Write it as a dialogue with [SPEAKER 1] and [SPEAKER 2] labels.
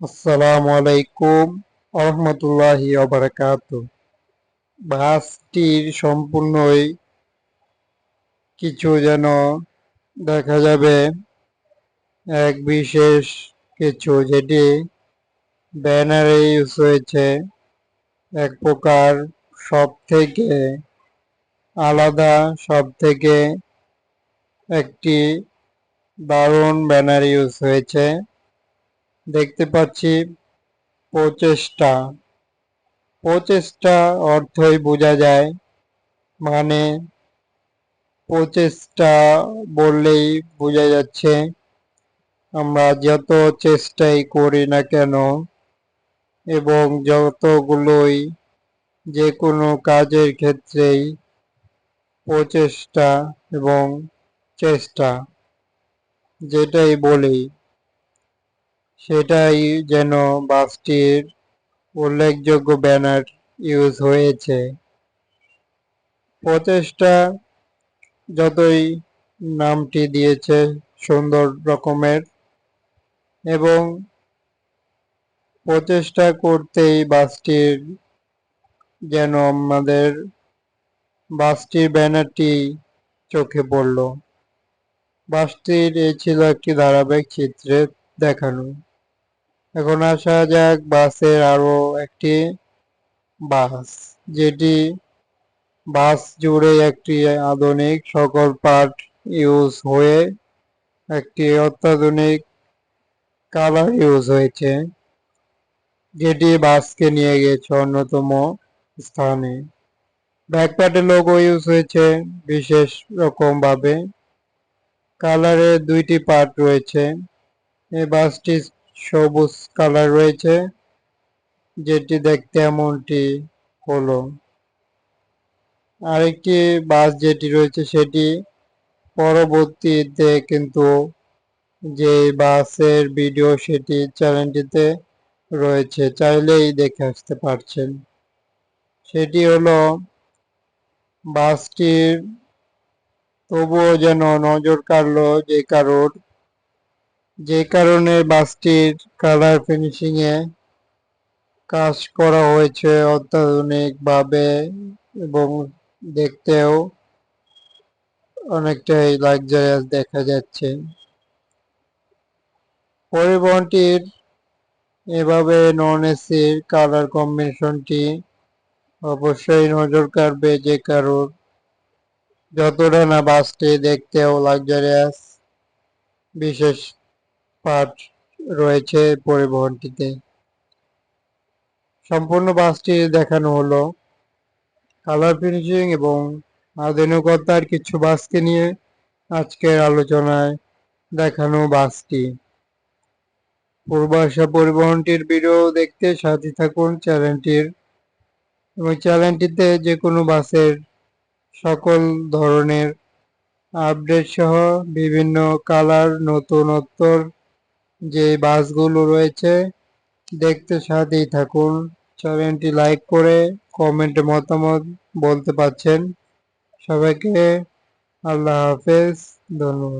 [SPEAKER 1] আসসালামু আলাইকুম রহমতুল্লাহি অবরাকাত বাসটির সম্পূর্ণই কিছু যেন দেখা যাবে। এক বিশেষ কিছু যেটি ব্যানারে ইউজ হয়েছে। এক প্রকার সব থেকে আলাদা সব থেকে একটি দারুণ ব্যানার ইউজ হয়েছে। দেখতে পাচ্ছি প্রচেষ্টা। প্রচেষ্টা অর্থই বোঝা যায়। মানে প্রচেষ্টা বললেই বোঝা যাচ্ছে, আমরা যত চেষ্টাই করি না কেন, এবং যতগুলোই যে কোনো কাজের ক্ষেত্রেই প্রচেষ্টা এবং চেষ্টা, যেটাই বলি সেটাই যেন বাসটির উল্লেখযোগ্য ব্যানার ইউজ হয়েছে। প্রচেষ্টা যতই নামটি দিয়েছে সুন্দর রকমের এবং প্রচেষ্টা করতেই বাসটির যেন আমাদের বাসটির ব্যানারটি চোখে পড়ল। বাসটির এই ছিল একটি ধারাবাহিক চিত্রে দেখানো। এখন আসা যাক বাসের আরও একটি বাস, যেটি বাস জুড়ে একটি আধুনিক সকল পার্ট ইউজ হয়ে একটি অত্যাধুনিক কালার ইউজ হয়েছে, যেটি বাসকে নিয়ে গেছে অন্যতম স্থানে। ব্যাকপ্যাডের লোগো ইউজ হয়েছে বিশেষ রকম ভাবে কালারের দুইটি পার্ট রয়েছে। এই বাসটি সবুজ কালার রয়েছে, যেটি দেখতে এমনটি হলো। আরেকটি বাস যেটি রয়েছে, সেটি পরবর্তীতে কিন্তু যে বাসের ভিডিও, সেটি চ্যানেলটিতে রয়েছে। চাইলেই দেখে আসতে পারছেন। সেটি হলো বাসটির, তবুও যেন নজর কাড়লো যে কারোর যে কারণে বাসটির কালার ফিনিশিং এ কাজ করা হয়েছে অত্যাধুনিক ভাবে এবং দেখতেও অনেকটাই লাক্সারিয়াস দেখা যাচ্ছে। পরিবহনটির এভাবে নন এসির কালার কম্বিনেশনটি অবশ্যই নজর কাড়বে যে কারোর। যতটা না বাসটি দেখতেও লাক্সারিয়াস বিশেষ পার্ট রয়েছে পরিবহনটিতে। সম্পূর্ণ বাসটি দেখানো হলো। কালার ফিনিশিং এবং আধুনিকতার কিছু বাসকে নিয়ে আজকের আলোচনায় দেখানো বাসটি। পূর্বাশা পরিবহনটির ভিডিও দেখতে সাথে থাকুন চ্যানেলটির। এবং চ্যানেলটিতে যে কোনো বাসের সকল ধরনের আপডেট সহ বিভিন্ন কালার, নতুনত্বর যে বাসগুলো রয়েছে, দেখতে সাথেই থাকুন। চ্যানেলটি লাইক করে কমেন্টে মতামত বলতে পারছেন। সবাইকে আল্লাহ হাফেজ। ধন্যবাদ।